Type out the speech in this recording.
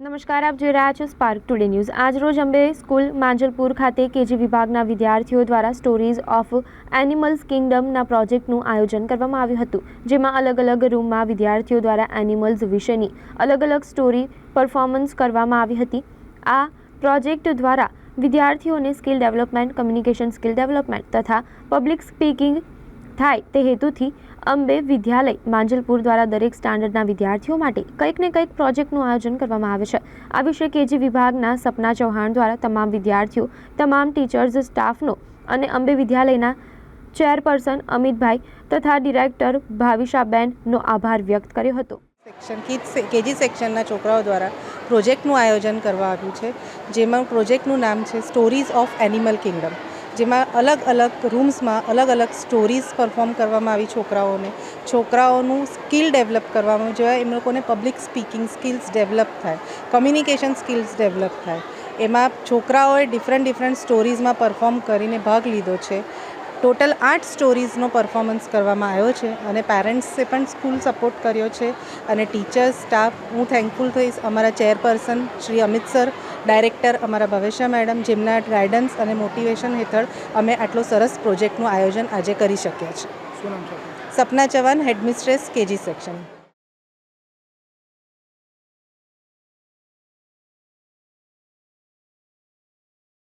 નમસ્કાર, આપ જોઈ રહ્યા છો સ્પાર્ક ટુડે ન્યૂઝ આજરોજ અંબે સ્કૂલ માંજલપુર ખાતે કેજી વિભાગના વિદ્યાર્થીઓ દ્વારા સ્ટોરીઝ ઓફ એનિમલ્સ કિંગડમના પ્રોજેક્ટનું આયોજન કરવામાં આવ્યું હતું, જેમાં અલગ અલગ રૂમમાં વિદ્યાર્થીઓ દ્વારા એનિમલ્સ વિશેની અલગ અલગ સ્ટોરી પરફોર્મન્સ કરવામાં આવી હતી. આ પ્રોજેક્ટ દ્વારા વિદ્યાર્થીઓને skill development communication skill development તથા પબ્લિક સ્પીકિંગ થાય તે હેતુથી અંબે વિદ્યાલય માંજલપુર દ્વારા દરેક સ્ટાન્ડર્ડના વિદ્યાર્થીઓ માટે કંઈક ને કંઈક પ્રોજેક્ટનું આયોજન કરવામાં આવે છે. આ વિશે કેજી વિભાગના સપના ચૌહાણ દ્વારા તમામ વિદ્યાર્થીઓ, તમામ ટીચર્સ, સ્ટાફનો અને અંબે વિદ્યાલયના ચેરપર્સન અમિતભાઈ તથા ડિરેક્ટર ભાવિશાબેનનો આભાર વ્યક્ત કર્યો હતો. સેક્શન કેજી સેક્શનના છોકરાઓ દ્વારા પ્રોજેક્ટનું આયોજન કરવા આવ્યું છે, જેમાં પ્રોજેક્ટનું નામ છે સ્ટોરીઝ ઓફ એનિમલ કિંગડમ જેમાં અલગ અલગ રૂમ્સમાં અલગ અલગ સ્ટોરીઝ પરફોર્મ કરવામાં આવી છોકરાઓને. છોકરાઓનું સ્કિલ ડેવલપ કરવામાં જોવા એમ લોકોને પબ્લિક સ્પીકિંગ સ્કિલ્સ ડેવલપ થાય, કમ્યુનિકેશન સ્કિલ્સ ડેવલપ થાય. એમાં છોકરાઓએ ડિફરન્ટ ડિફરન્ટ સ્ટોરીઝમાં પરફોર્મ કરીને ભાગ લીધો છે. ટોટલ આઠ સ્ટોરીઝનો પરફોર્મન્સ કરવામાં આવ્યો છે અને પેરેન્ટ્સે પણ સ્કૂલ સપોર્ટ કર્યો છે અને ટીચર્સ, સ્ટાફ, હું થેન્કફુલ થઈશ અમારા chairperson Shri Amit sir director અમારા ભવેશા મેડમ જેમના ગાઈડન્સ અને મોટિવેશન હેઠળ અમે આટલો સરસ પ્રોજેક્ટનું આયોજન આજે કરી શક્યા છે શું નામ છે આપનું? સપના ચવાન હેડમિસ્ટ્રેસ કેજી સેક્શન